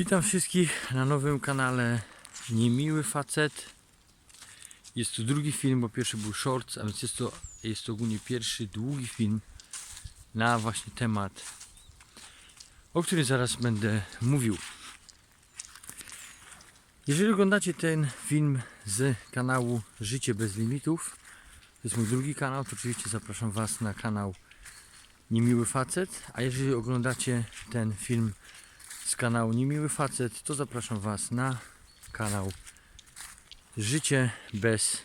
Witam wszystkich na nowym kanale Niemiły Facet. Jest to drugi film, bo pierwszy był shorts, a więc jest to, jest to ogólnie pierwszy długi film na właśnie temat, o którym zaraz będę mówił. Jeżeli oglądacie ten film z kanału Życie bez limitów, to jest mój drugi kanał, to oczywiście zapraszam Was na kanał Niemiły Facet, a jeżeli oglądacie ten film z kanału Niemiły Facet, to zapraszam Was na kanał Życie bez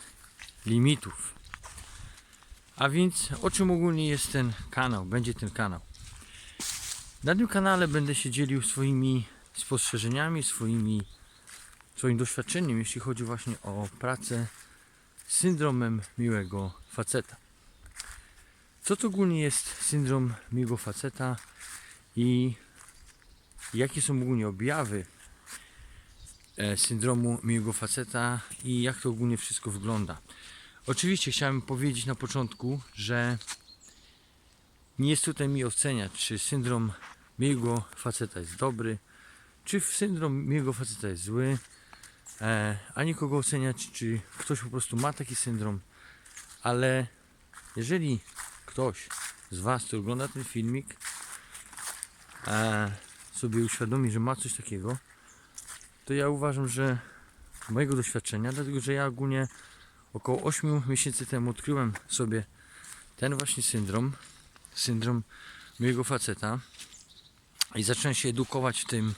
limitów. A więc o czym ogólnie jest ten kanał, będzie ten kanał. Na tym kanale będę się dzielił swoimi spostrzeżeniami, swoimi, swoim doświadczeniem, jeśli chodzi właśnie o pracę z syndromem miłego faceta. Co to ogólnie jest syndrom miłego faceta i jakie są ogólnie objawy e, syndromu miłego faceta i jak to ogólnie wszystko wygląda. Oczywiście chciałem powiedzieć na początku, że nie jest tutaj mi oceniać, czy syndrom miłego faceta jest dobry, czy syndrom miłego faceta jest zły, e, ani kogo oceniać, czy ktoś po prostu ma taki syndrom, ale jeżeli ktoś z Was, kto ogląda ten filmik, e, sobie uświadomi, że ma coś takiego, to ja uważam, że mojego doświadczenia, dlatego że ja ogólnie około 8 miesięcy temu odkryłem sobie ten właśnie syndrom, syndrom mojego faceta i zacząłem się edukować w tym,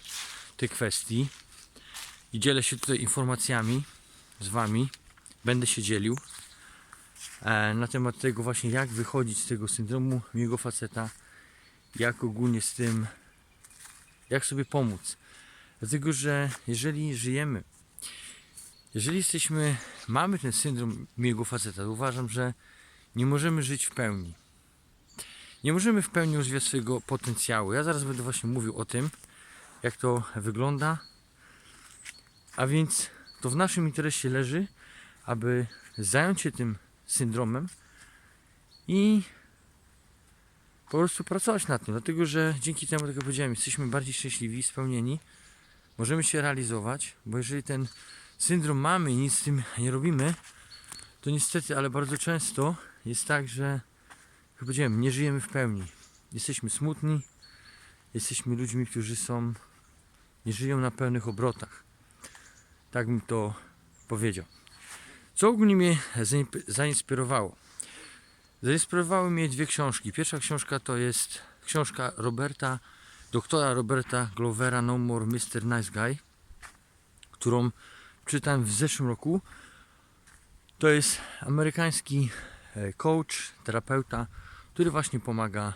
tej kwestii i dzielę się tutaj informacjami z Wami, będę się dzielił e, na temat tego właśnie jak wychodzić z tego syndromu mojego faceta, jak ogólnie z tym jak sobie pomóc. Dlatego, że jeżeli żyjemy, jeżeli jesteśmy, mamy ten syndrom miłego faceta, to uważam, że nie możemy żyć w pełni. Nie możemy w pełni rozwijać swojego potencjału. Ja zaraz będę właśnie mówił o tym, jak to wygląda. A więc to w naszym interesie leży, aby zająć się tym syndromem i po prostu pracować nad tym, dlatego że dzięki temu, tak jak powiedziałem, jesteśmy bardziej szczęśliwi, spełnieni, możemy się realizować, bo jeżeli ten syndrom mamy i nic z tym nie robimy, to niestety, ale bardzo często jest tak, że jak powiedziałem, nie żyjemy w pełni. Jesteśmy smutni, jesteśmy ludźmi, którzy są, nie żyją na pełnych obrotach. Tak bym to powiedział. Co ogólnie mnie zain- zainspirowało? Zainspirowały mnie dwie książki. Pierwsza książka to jest książka Roberta, doktora Roberta Glovera No More Mr. Nice Guy, którą czytałem w zeszłym roku. To jest amerykański e, coach, terapeuta, który właśnie pomaga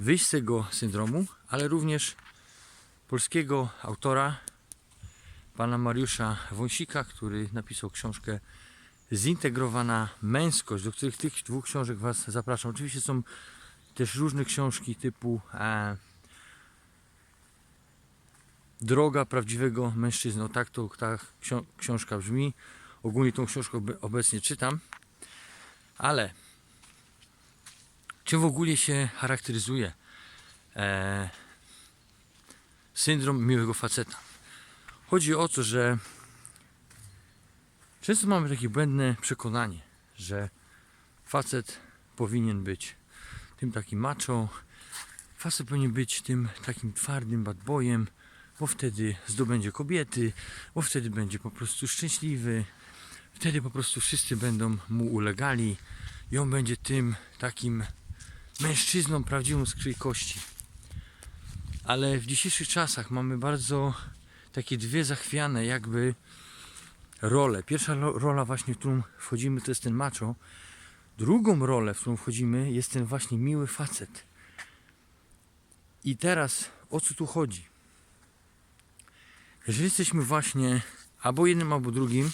wyjść z tego syndromu, ale również polskiego autora, pana Mariusza Wąsika, który napisał książkę zintegrowana męskość, do których tych dwóch książek Was zapraszam. Oczywiście są też różne książki typu e, Droga prawdziwego mężczyzny. O tak to ta książka brzmi. Ogólnie tą książkę obe- obecnie czytam. Ale czym w ogóle się charakteryzuje e, syndrom miłego faceta? Chodzi o to, że Często mamy takie błędne przekonanie, że facet powinien być tym takim macho, facet powinien być tym takim twardym bad boyem, bo wtedy zdobędzie kobiety, bo wtedy będzie po prostu szczęśliwy, wtedy po prostu wszyscy będą mu ulegali i on będzie tym takim mężczyzną prawdziwą z krwi kości. Ale w dzisiejszych czasach mamy bardzo takie dwie zachwiane jakby rolę. Pierwsza ro- rola właśnie, w którą wchodzimy, to jest ten macho. Drugą rolę, w którą wchodzimy, jest ten właśnie miły facet. I teraz o co tu chodzi? Jeżeli jesteśmy właśnie albo jednym, albo drugim,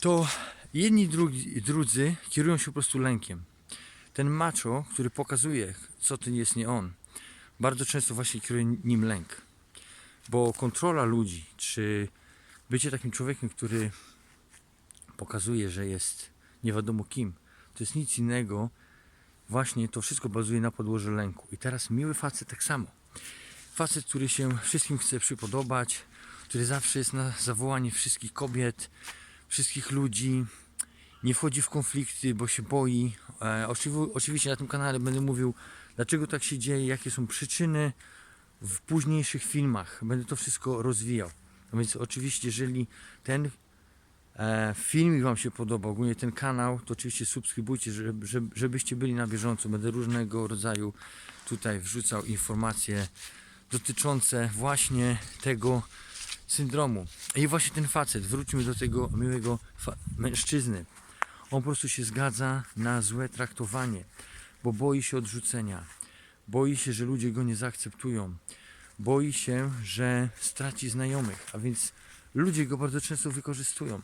to jedni drugi, drudzy kierują się po prostu lękiem. Ten macho, który pokazuje, co to jest nie on, bardzo często właśnie kieruje nim lęk. Bo kontrola ludzi, czy bycie takim człowiekiem, który pokazuje, że jest nie wiadomo kim, to jest nic innego. Właśnie to wszystko bazuje na podłożu lęku. I teraz miły facet tak samo. Facet, który się wszystkim chce przypodobać, który zawsze jest na zawołanie wszystkich kobiet, wszystkich ludzi, nie wchodzi w konflikty, bo się boi. E, oczywi- oczywiście na tym kanale będę mówił, dlaczego tak się dzieje, jakie są przyczyny w późniejszych filmach. Będę to wszystko rozwijał. A więc oczywiście, jeżeli ten e, filmik Wam się podoba, ogólnie ten kanał, to oczywiście subskrybujcie, żeby, żeby, żebyście byli na bieżąco. Będę różnego rodzaju tutaj wrzucał informacje dotyczące właśnie tego syndromu. I właśnie ten facet, wróćmy do tego miłego mężczyzny. On po prostu się zgadza na złe traktowanie, bo boi się odrzucenia. Boi się, że ludzie go nie zaakceptują. Boi się, że straci znajomych, a więc ludzie go bardzo często wykorzystują.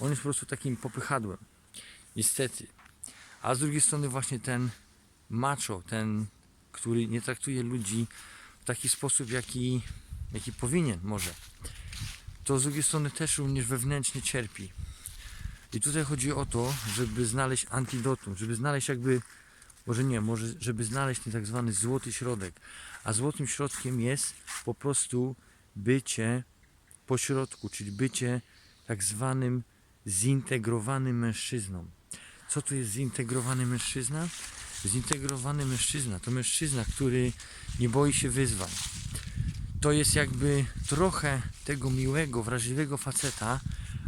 On jest po prostu takim popychadłem. Niestety. A z drugiej strony właśnie ten macho, ten, który nie traktuje ludzi w taki sposób, jaki, jaki powinien może. To z drugiej strony też również wewnętrznie cierpi. I tutaj chodzi o to, żeby znaleźć antidotum, żeby znaleźć jakby, może nie, może żeby znaleźć ten tak zwany złoty środek. A złotym środkiem jest po prostu bycie pośrodku, czyli bycie tak zwanym zintegrowanym mężczyzną. Co to jest zintegrowany mężczyzna? Zintegrowany mężczyzna to mężczyzna, który nie boi się wyzwań. To jest jakby trochę tego miłego, wrażliwego faceta,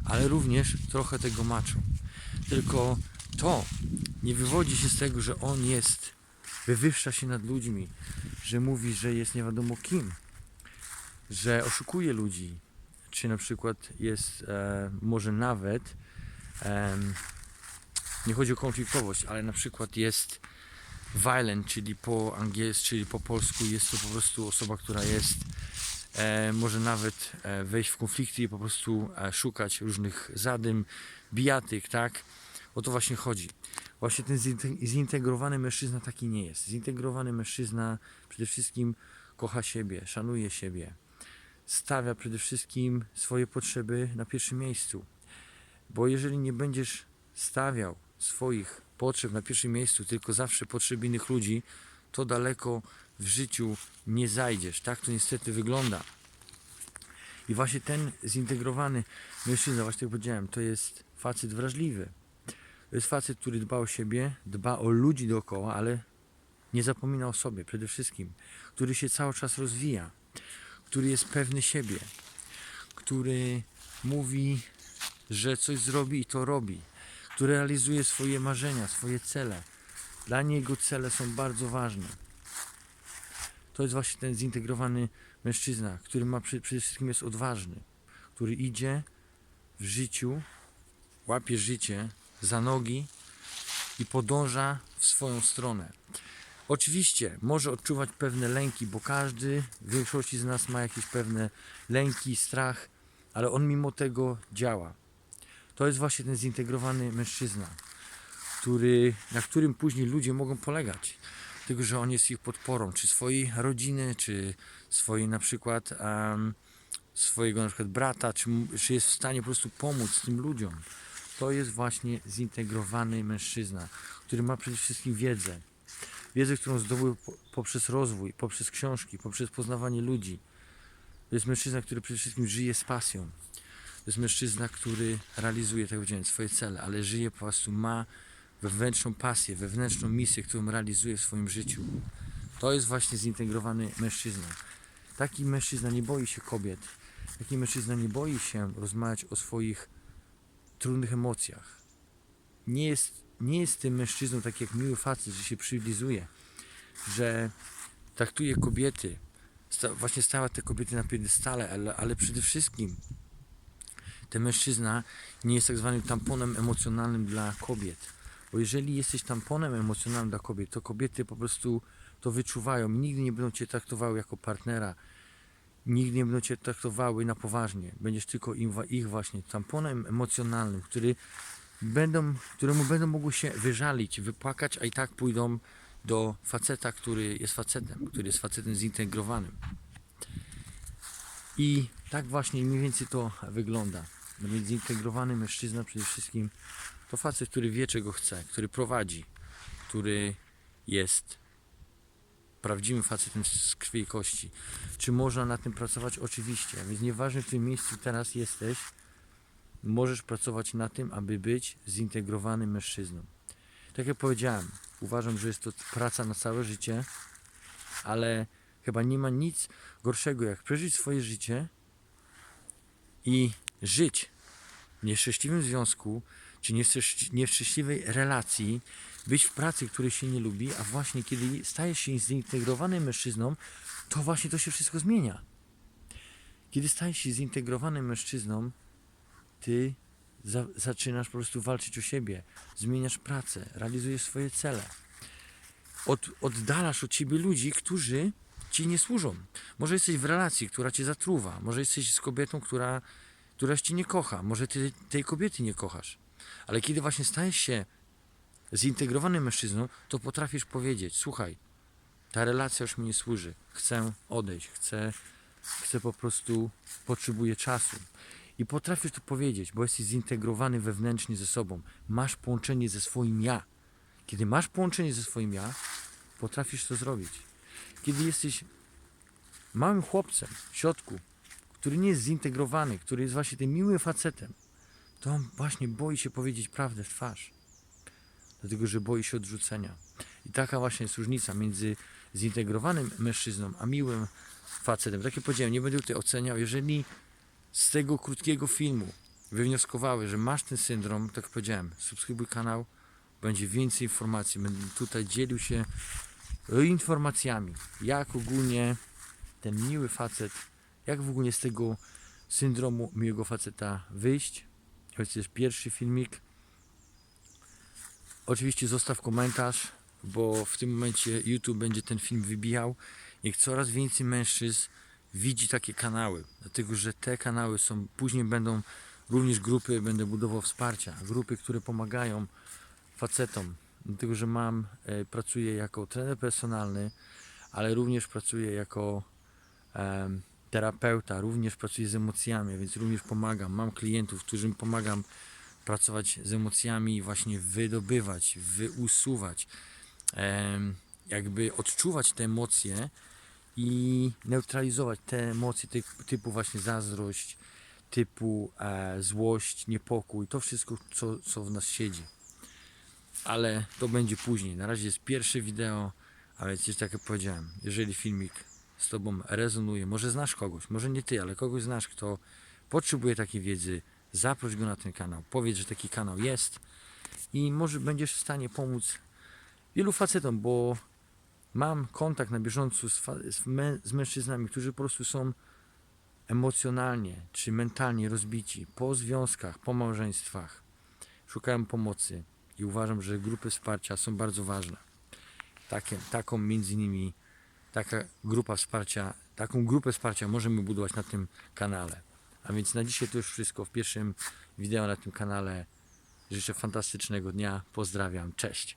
ale również trochę tego macho. Tylko to nie wywodzi się z tego, że on jest, wywyższa się nad ludźmi, że mówi, że jest nie wiadomo kim, że oszukuje ludzi, czy na przykład jest e, może nawet em, nie chodzi o konfliktowość, ale na przykład jest violent, czyli po angielsku, czyli po polsku jest to po prostu osoba, która jest e, może nawet e, wejść w konflikty i po prostu e, szukać różnych zadym, bijatyk, tak? O to właśnie chodzi. Właśnie ten zinte- zintegrowany mężczyzna taki nie jest. Zintegrowany mężczyzna przede wszystkim kocha siebie, szanuje siebie, stawia przede wszystkim swoje potrzeby na pierwszym miejscu. Bo jeżeli nie będziesz stawiał swoich potrzeb na pierwszym miejscu, tylko zawsze potrzeb innych ludzi, to daleko w życiu nie zajdziesz. Tak to niestety wygląda. I właśnie ten zintegrowany mężczyzna, właśnie jak powiedziałem, to jest facet wrażliwy. To jest facet, który dba o siebie, dba o ludzi dookoła, ale nie zapomina o sobie przede wszystkim. Który się cały czas rozwija, który jest pewny siebie, który mówi, że coś zrobi i to robi, który realizuje swoje marzenia, swoje cele. Dla niego cele są bardzo ważne. To jest właśnie ten zintegrowany mężczyzna, który ma przede wszystkim jest odważny, który idzie w życiu, łapie życie za nogi i podąża w swoją stronę. Oczywiście może odczuwać pewne lęki, bo każdy, w większości z nas ma jakieś pewne lęki, strach, ale on mimo tego działa. To jest właśnie ten zintegrowany mężczyzna, który, na którym później ludzie mogą polegać. Tylko, że on jest ich podporą, czy swojej rodziny, czy swojej na przykład em, swojego na przykład brata, czy, czy jest w stanie po prostu pomóc tym ludziom. To jest właśnie zintegrowany mężczyzna, który ma przede wszystkim wiedzę. Wiedzę, którą zdobył po- poprzez rozwój, poprzez książki, poprzez poznawanie ludzi. To jest mężczyzna, który przede wszystkim żyje z pasją. To jest mężczyzna, który realizuje, tak powiedziałem, swoje cele, ale żyje po prostu, ma wewnętrzną pasję, wewnętrzną misję, którą realizuje w swoim życiu. To jest właśnie zintegrowany mężczyzna. Taki mężczyzna nie boi się kobiet. Taki mężczyzna nie boi się rozmawiać o swoich trudnych emocjach. Nie jest, nie jest tym mężczyzną tak jak miły facet, że się przylizuje, że traktuje kobiety, sta, właśnie stawia te kobiety na piedestale, ale, ale przede wszystkim ten mężczyzna nie jest tak zwanym tamponem emocjonalnym dla kobiet. Bo jeżeli jesteś tamponem emocjonalnym dla kobiet, to kobiety po prostu to wyczuwają. Nigdy nie będą cię traktowały jako partnera. Nigdy nie będą cię traktowały na poważnie. Będziesz tylko ich właśnie tamponem emocjonalnym, który będą, któremu będą mogły się wyżalić, wypłakać, a i tak pójdą do faceta, który jest facetem, który jest facetem zintegrowanym. I tak właśnie mniej więcej to wygląda. No więc zintegrowany mężczyzna przede wszystkim to facet, który wie czego chce, który prowadzi, który jest prawdziwym facetem z krwi i kości. Czy można na tym pracować? Oczywiście. Więc nieważne w którym miejscu teraz jesteś, możesz pracować na tym, aby być zintegrowanym mężczyzną. Tak jak powiedziałem, uważam, że jest to praca na całe życie, ale chyba nie ma nic gorszego, jak przeżyć swoje życie i żyć w nieszczęśliwym związku, czy nieszczęś- nieszczęśliwej relacji, być w pracy, której się nie lubi, a właśnie kiedy stajesz się zintegrowanym mężczyzną, to właśnie to się wszystko zmienia. Kiedy stajesz się zintegrowanym mężczyzną, ty za, zaczynasz po prostu walczyć o siebie, zmieniasz pracę, realizujesz swoje cele. Od, oddalasz od ciebie ludzi, którzy ci nie służą. Może jesteś w relacji, która cię zatruwa, może jesteś z kobietą, która, która ci nie kocha, może ty tej kobiety nie kochasz. Ale kiedy właśnie stajesz się zintegrowanym mężczyzną, to potrafisz powiedzieć: Słuchaj, ta relacja już mi nie służy, chcę odejść, chcę, chcę po prostu, potrzebuję czasu. I potrafisz to powiedzieć, bo jesteś zintegrowany wewnętrznie ze sobą. Masz połączenie ze swoim ja. Kiedy masz połączenie ze swoim ja, potrafisz to zrobić. Kiedy jesteś małym chłopcem w środku, który nie jest zintegrowany, który jest właśnie tym miłym facetem, to on właśnie boi się powiedzieć prawdę w twarz. Dlatego, że boi się odrzucenia. I taka właśnie jest różnica między zintegrowanym mężczyzną, a miłym facetem. Tak jak powiedziałem, nie będę tutaj oceniał. Jeżeli z tego krótkiego filmu wywnioskowały, że masz ten syndrom, tak powiedziałem, subskrybuj kanał, będzie więcej informacji. Będę tutaj dzielił się informacjami, jak ogólnie ten miły facet, jak w ogóle z tego syndromu miłego faceta wyjść. To jest pierwszy filmik. Oczywiście zostaw komentarz, bo w tym momencie YouTube będzie ten film wybijał. Niech coraz więcej mężczyzn widzi takie kanały, dlatego że te kanały są, później będą również grupy, będę budował wsparcia, grupy, które pomagają facetom, dlatego że mam, e, pracuję jako trener personalny, ale również pracuję jako terapeuta, również pracuję z emocjami, więc również pomagam. Mam klientów, którym pomagam pracować z emocjami właśnie wydobywać, wyusuwać, jakby odczuwać te emocje i neutralizować te emocje typ- typu właśnie zazdrość, typu e, złość, niepokój, to wszystko, co, co w nas siedzi. Ale to będzie później. Na razie jest pierwsze wideo, a więc tak jak powiedziałem, jeżeli filmik z Tobą rezonuje, może znasz kogoś, może nie Ty, ale kogoś znasz, kto potrzebuje takiej wiedzy, zaproś go na ten kanał, powiedz, że taki kanał jest i może będziesz w stanie pomóc wielu facetom, bo mam kontakt na bieżąco z, z mężczyznami, którzy po prostu są emocjonalnie czy mentalnie rozbici po związkach, po małżeństwach. Szukają pomocy i uważam, że grupy wsparcia są bardzo ważne. Takie, taką między innymi taka grupa wsparcia, taką grupę wsparcia możemy budować na tym kanale. A więc na dzisiaj to już wszystko w pierwszym wideo na tym kanale. Życzę fantastycznego dnia. Pozdrawiam. Cześć.